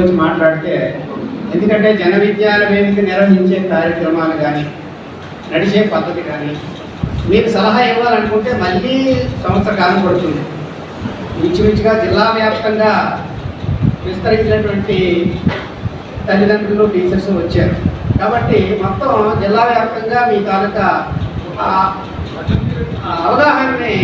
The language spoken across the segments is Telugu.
వచ్చి మాట్లాడితే ఎందుకంటే జన విజ్ఞాన వేదిక నిర్వహించే కార్యక్రమాలు కానీ నడిచే పద్ధతి కానీ మీకు సలహా ఇవ్వాలనుకుంటే మళ్ళీ సంవత్సర కాలం పడుతుంది. ఇంచుమించుగా జిల్లా వ్యాప్తంగా విస్తరించినటువంటి తల్లిదండ్రులు టీచర్స్ వచ్చారు. కాబట్టి మొత్తం జిల్లా వ్యాప్తంగా మీ తాలూకా అవగాహనని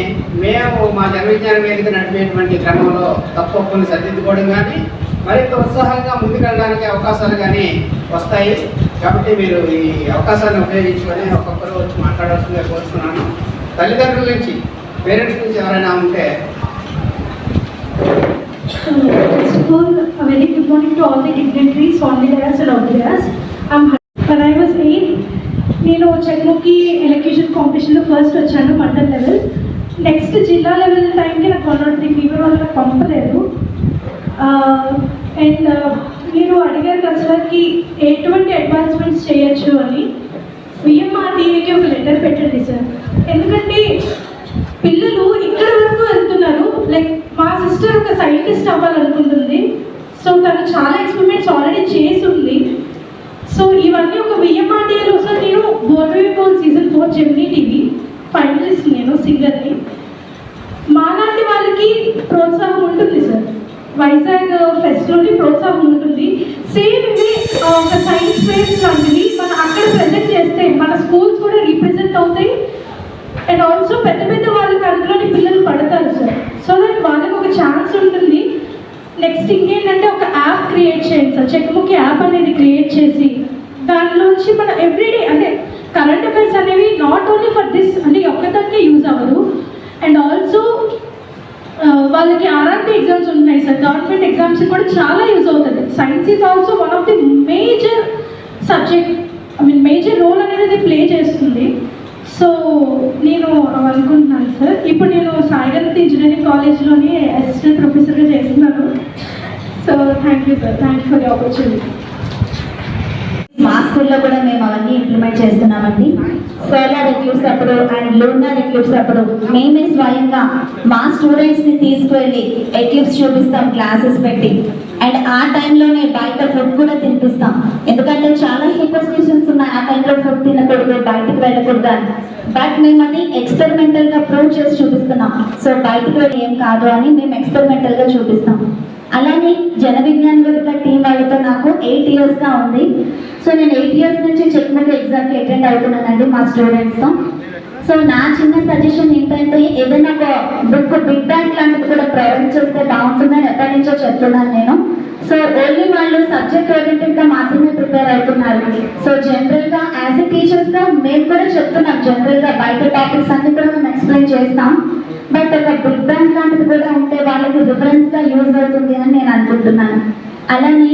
మేము మా జన విజ్ఞాన వేదిక నడిపేటువంటి క్రమంలో తప్పకుండా సరిదిద్దుకోవడం కానీ మరింత ఉత్సాహంగా ముందుకెళ్ళడానికి అవకాశాలు కానీ వస్తాయి. కాబట్టి మీరు ఈ అవకాశాన్ని ఉపయోగించుకొని ఒక్కొక్కరు వచ్చి మాట్లాడాల్సిందే కోరుతున్నాను తల్లిదండ్రుల నుంచి పేరెంట్స్ నుంచి ఎవరైనా ఉంటే. Very good morning to all the dignitaries, Swandidas and when I was నేను చెక్ముకి ఎలక్యూషన్ కాంపిటీషన్లో ఫస్ట్ వచ్చాను మండల్ లెవెల్ నెక్స్ట్ జిల్లా లెవెల్ టైంకి నాకు వన్ నాట్ త్రీ ఫీవర్ వల్ల నాకు పంపలేదు. అండ్ uh, మీరు అడిగారు కస్టమర్కి ఎటువంటి అడ్వాన్స్మెంట్స్ చేయొచ్చు అని విఎంఆర్డీఏకి ఒక లెటర్ పెట్టండి సార్ ఎందుకంటే పిల్లలు ఇక్కడ వరకు వెళ్తున్నారు. లైక్ మా సిస్టర్ ఒక సైంటిస్ట్ అవ్వాలనుకుంటుంది. సో తను చాలా ఎక్స్పెరిమెంట్స్ ఆల్రెడీ చేసి ఉంది సో ఇవన్నీ ఒక విఎంఆర్డీఏలో సార్ నేను బోర్వే బోల్ season four Gemini TV finalist నేను సింగర్ని మాలాంటి వాళ్ళకి ప్రోత్సాహం ఉంటుంది సార్ వైజాగ్ uh, ఫెస్ట్లోని ప్రోత్సాహం ఉంటుంది. సేమ్ ఇవి uh, ఒక సైన్స్ ఫేర్స్ లాంటివి మనం అక్కడ ప్రజెంట్ చేస్తే మన స్కూల్స్ కూడా రీప్రజెంట్ అవుతాయి. అండ్ ఆల్సో పెద్ద పెద్ద వాళ్ళకి అందులోని పిల్లలు పడతారు సార్ సో దట్ వాళ్ళకి ఒక ఛాన్స్ ఉంటుంది. నెక్స్ట్ ఇంకేంటంటే ఒక యాప్ క్రియేట్ చేయండి సార్ చెక్బుక్ యాప్ అనేది క్రియేట్ చేసి దానిలోంచి మన ఎవ్రీడే అంటే కరెంట్ అఫైర్స్ అనేవి నాట్ ఓన్లీ ఫర్ దిస్ అంటే ఒక్కదానికే యూజ్ అవ్వదు. అండ్ ఆల్సో ఎగ్జామ్స్ ఉన్నాయి సార్. గవర్నమెంట్ ఎగ్జామ్స్ కూడా చాలా యూజ్ అవుతుంది science is also one of the major subject I mean major role అనేది ప్లే చేస్తుంది. సో నేను అనుకుంటున్నాను సార్. ఇప్పుడు నేను సాయిగంత్ ఇంజనీరింగ్ కాలేజ్లోని అసిస్టెంట్ ప్రొఫెసర్గా చేస్తున్నాను. So thank you sir thank you for the opportunity స్కూల్లో కూడా మేము అవన్నీ ఇంప్లిమెంట్ చేస్తున్నామండి. సోలార్ ఎక్లిప్స్ అప్పుడు అండ్ లూనార్ ఎక్లిప్స్ అప్పుడు మేమే స్వయంగా మా స్టూడెంట్స్ని తీసుకువెళ్ళి ఎక్లిప్స్ చూపిస్తాం క్లాసెస్ పెట్టి. అండ్ ఆ టైంలోనే బయట ఫుడ్ కూడా తినిపిస్తాం. ఎందుకంటే చాలా సూపర్స్టిషన్స్ ఉన్నాయి. ఆ టైంలో ఫుడ్ తినకూడదు బయటకు వెళ్ళకూడదు అని. బట్ మేము అది ఎక్స్పెరిమెంటల్గా ప్రూవ్ చేసి చూపిస్తున్నాం. సో బయటకు వెళ్ళి ఏం కాదు అని మేము ఎక్స్పెరిమెంటల్గా చూపిస్తాం. అలానే జన విజ్ఞానంలో టీం వాళ్ళతో నాకు ఎయిట్ ఇయర్స్గా ఉంది. సో నేను ఎయిట్ ఇయర్స్ నుంచి చెప్పినట్టు ఎగ్జామ్కి అటెండ్ అవుతున్నానండి మా స్టూడెంట్స్తో. సో నా చిన్న సజెషన్ ఏంటంటే ఏదైనా ఒక బుక్ బిగ్ బ్యాంక్ లాంటిది కూడా ప్రొవైడ్ చేస్తే బాగుంటుందని ఎప్పటి నుంచో చెప్తున్నాను నేను. సో ఓన్లీ వాళ్ళు సబ్జెక్ట్ ఓరియంటెడ్గా మాత్రమే ప్రిపేర్ అవుతున్నారు. సో జనరల్గా యాజ్ ఎ టీచర్స్గా మేము కూడా చెప్తున్నాం జనరల్గా. బయట టాపిక్స్ అన్ని కూడా మేము ఎక్స్ప్లెయిన్ చేస్తాం. బట్ ఒక బిగ్ బ్యాంక్ లాంటిది కూడా ఉంటే వాళ్ళకి రిఫరెన్స్గా యూజ్ అవుతుంది అని నేను అనుకుంటున్నాను. అలానే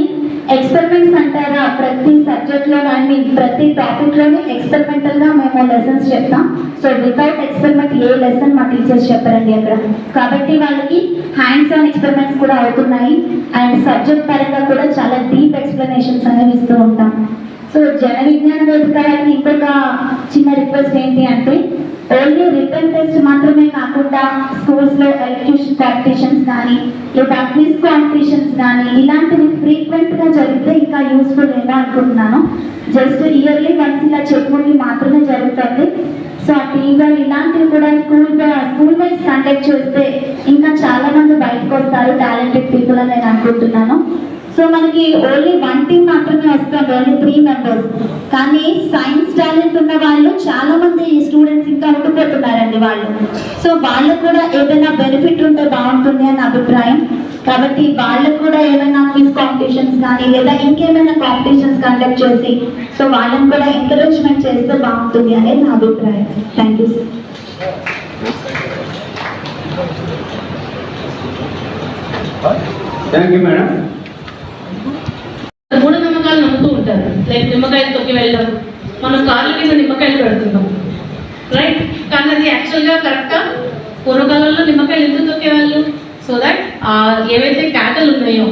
ఎక్స్పెరిమెంట్స్ అంటారా ప్రతి సబ్జెక్ట్లో కానీ ప్రతి టాపిక్ ఎక్స్పెరిమెంటల్గా ఎక్స్పెరిమెంటల్గా మేము లెసన్స్ చెప్తాం. So without experiment a lesson మా టీచర్స్ చెప్పారండి అక్కడ. కాబట్టి వాళ్ళకి హ్యాండ్స్ ఆన్ ఎక్స్పెరిమెంట్స్ కూడా అవుతున్నాయి. అండ్ సబ్జెక్ట్ పరంగా కూడా చాలా డీప్ ఎక్స్ప్లెనేషన్స్ అనేవి ఇస్తూ ఉంటాం. సో జన విజ్ఞాన వేదిక ఇంకొక చిన్న రిక్వెస్ట్ ఏంటి అంటే ఓన్లీ రిటర్న్ టెస్ట్ మాత్రమే కాకుండా స్కూల్స్లో ఎలక్యూషన్ కానీ లేదా క్విజ్ కాంపిటీషన్స్ కానీ ఇలాంటివి ఫ్రీక్వెంట్గా జరిగితే ఇంకా యూస్ఫుల్ ఏమో అనుకుంటున్నాను. జస్ట్ ఇయర్లీ వన్స్ ఇలా చెప్పుకుని మాత్రమే జరుగుతుంది. సో ఆ టీమ్ ఇలాంటివి కూడా స్కూల్ స్కూల్ వైజ్ కండక్ట్ చేస్తే ఇంకా చాలా మంది బయటకు వస్తారు టాలెంటెడ్ పీపుల్ అని నేను అనుకుంటున్నాను. సో మనకి ఓన్లీ వన్ టీమ్ మాత్రమే వస్తుంది ఓన్లీ త్రీ మెంబర్స్ కానీ సైన్స్ టాలెంట్ ఉన్న వాళ్ళు చాలా మంది స్టూడెంట్స్ ఇంకా ఉండిపోతున్నారండి వాళ్ళు. సో వాళ్ళకు కూడా ఏదైనా బెనిఫిట్ ఉంటే బాగుంటుంది అని అభిప్రాయం. కాబట్టి వాళ్ళకు కూడా ఏమైనా క్విజ్ కాంపిటీషన్స్ కానీ లేదా ఇంకేమైనా కాంపిటీషన్స్ కండక్ట్ చేసి సో వాళ్ళని కూడా ఎంకరేజ్మెంట్ చేస్తే బాగుంటుంది అనేది నా అభిప్రాయం. Thank you thank you madam మూఢనమ్మకాలు నమ్ముతూ ఉంటారు లైక్ నిమ్మకాయలు తొక్కి వెళ్ళడం. మనం కార్ల కింద నిమ్మకాయలు పెడుతున్నాం. రైట్ కానీ అది యాక్చువల్గా కరెక్టా పూర్వకాలంలో నిమ్మకాయలు ఎందుకు తొక్కేవాళ్ళు? సో దట్ ఏవైతే క్యాటలు ఉన్నాయో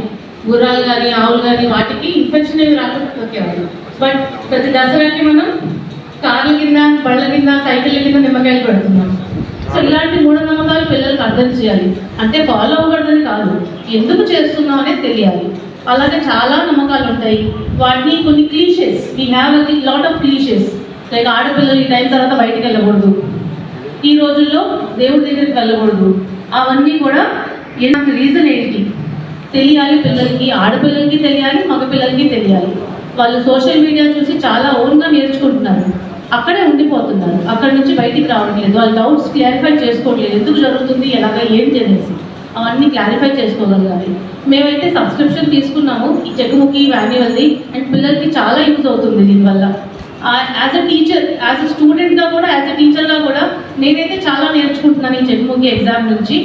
గుర్రాలు కానీ ఆవులు కానీ వాటికి ఇన్ఫెక్షన్ ఏమి రాకుండా తొక్కేవాళ్ళు. బట్ ప్రతి దసరాకి మనం కార్ల కింద బళ్ళ కింద సైకిళ్ళ కింద నిమ్మకాయలు పెడుతున్నాం. సో ఇలాంటి మూఢనమ్మకాలు పిల్లలకు అర్థం చేయాలి. అంటే ఫాలో అవ్వకూడదని కాదు. ఎందుకు చేస్తున్నాం అనేది తెలియాలి. అలాగే చాలా నమ్మకాలు ఉంటాయి. వాటిని కొన్ని clichés we have lot of clichés like ఆడపిల్లలు ఈ టైం తర్వాత బయటికి వెళ్ళకూడదు. ఈ రోజుల్లో దేవుడి దగ్గరికి వెళ్ళకూడదు. అవన్నీ కూడా నాకు రీజన్ ఏంటి? తెలియాలి పిల్లలకి ఆడపిల్లలకి తెలియాలి మగపిల్లలకి తెలియాలి. వాళ్ళు సోషల్ మీడియా చూసి చాలా ఓన్గా నేర్చుకుంటున్నారు. అక్కడే ఉండిపోతున్నారు. అక్కడ నుంచి బయటికి రావట్లేదు. వాళ్ళ డౌట్స్ క్లారిఫై చేసుకోవట్లేదు. ఎందుకు జరుగుతుంది? ఎలాగ? ఏం అనేసి. అవన్నీ క్లారిఫై చేసుకోగలగాలి. మేమైతే సబ్స్క్రిప్షన్ తీసుకున్నాము ఈ చెక్కుముఖి వాన్యువల్ది అండ్ పిల్లలకి చాలా యూజ్ అవుతుంది దీనివల్ల. As a teacher as a స్టూడెంట్గా కూడా యాజ్ అ టీచర్గా కూడా నేనైతే చాలా నేర్చుకుంటున్నాను ఈ చెక్కుముఖి ఎగ్జామ్ నుంచి.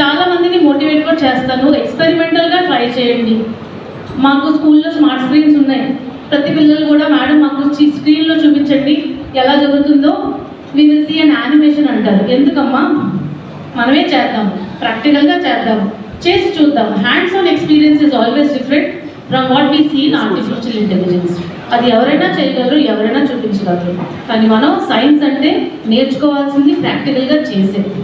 చాలా మందిని మోటివేట్ కూడా చేస్తాను. ఎక్స్పెరిమెంటల్గా ట్రై చేయండి. మాకు స్కూల్లో స్మార్ట్ స్క్రీన్స్ ఉన్నాయి. ప్రతి పిల్లలు కూడా మేడం మాకు స్క్రీన్లో చూపించండి. ఎలా జరుగుతుందో? విల్ సీ అన్ యానిమేషన్ అంటారు. ఎందుకమ్మా? మనమే చేద్దాము ప్రాక్టికల్గా చేద్దాం. చేసి చూద్దాం. Hands on experience is always different from what we seen artificial intelligence అది ఎవరైనా చేయగలరు ఎవరైనా చూపించగలరు. కానీ మనం సైన్స్ అంటే నేర్చుకోవాల్సింది ప్రాక్టికల్గా చేసేది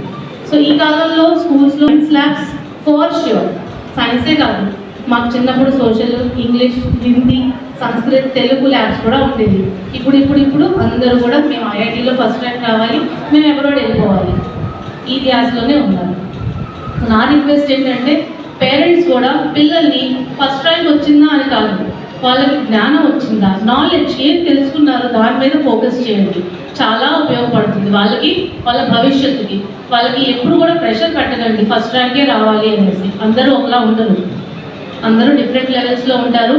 సో ఈ కాలంలో స్కూల్స్లో సైన్స్ ల్యాబ్స్ ఫర్ ష్యూర్ సైన్సే కాదు. మాకు చిన్నప్పుడు social English Hindi Sanskrit Telugu labs కూడా ఉండేది ఇప్పుడు ఇప్పుడు ఇప్పుడు అందరూ కూడా మేము ఐఐటీలో ఫస్ట్ ర్యాంక్ రావాలి మేము ఎబ్రాడ్ వెళ్ళిపోవాలి. ఈ ధ్యాసలోనే ఉన్నారు నా రిక్వెస్ట్ ఏంటంటే పేరెంట్స్ కూడా పిల్లల్ని ఫస్ట్ ర్యాంక్ వచ్చిందా అని కాదు వాళ్ళకి జ్ఞానం వచ్చిందా నాలెడ్జ్ ఏం తెలుసుకున్నారో దాని మీద ఫోకస్ చేయండి. చాలా ఉపయోగపడుతుంది వాళ్ళకి వాళ్ళ భవిష్యత్తుకి. వాళ్ళకి ఎప్పుడు కూడా ప్రెషర్ పెట్టకండి ఫస్ట్ ర్యాంకే రావాలి అనేసి. అందరూ ఒకలా ఉండరు. అందరూ డిఫరెంట్ లెవెల్స్లో ఉంటారు.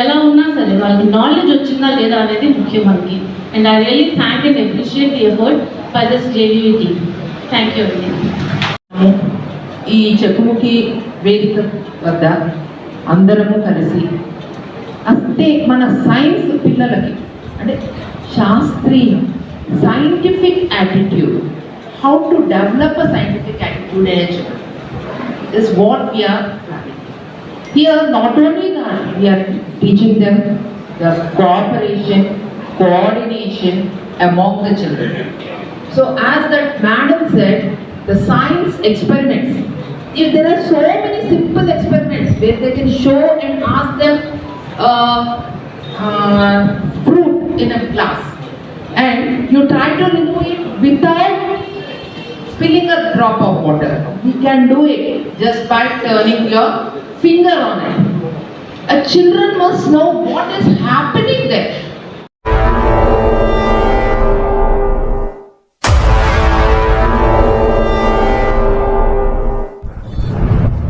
ఎలా ఉన్నా సరే వాళ్ళకి నాలెడ్జ్ వచ్చిందా లేదా అనేది ముఖ్యం మనకి. And I really thank and appreciate the effort by this JVV thank you అండి ఈ చెక్కుముఖి వేదిక వద్ద అందరము కలిసి అంతే మన సైన్స్ పిల్లలకి అంటే శాస్త్రీయ scientific attitude how to develop a scientific attitude nature is what we are here not only that we are teaching them the cooperation coordination among the children so as that madam said the science experiments if there are so many simple experiments where they can show and ask them uh, uh, fruit in a glass and you try to remove it without spilling a drop of water we can do it just by turning your finger on it. A children must know what is happening there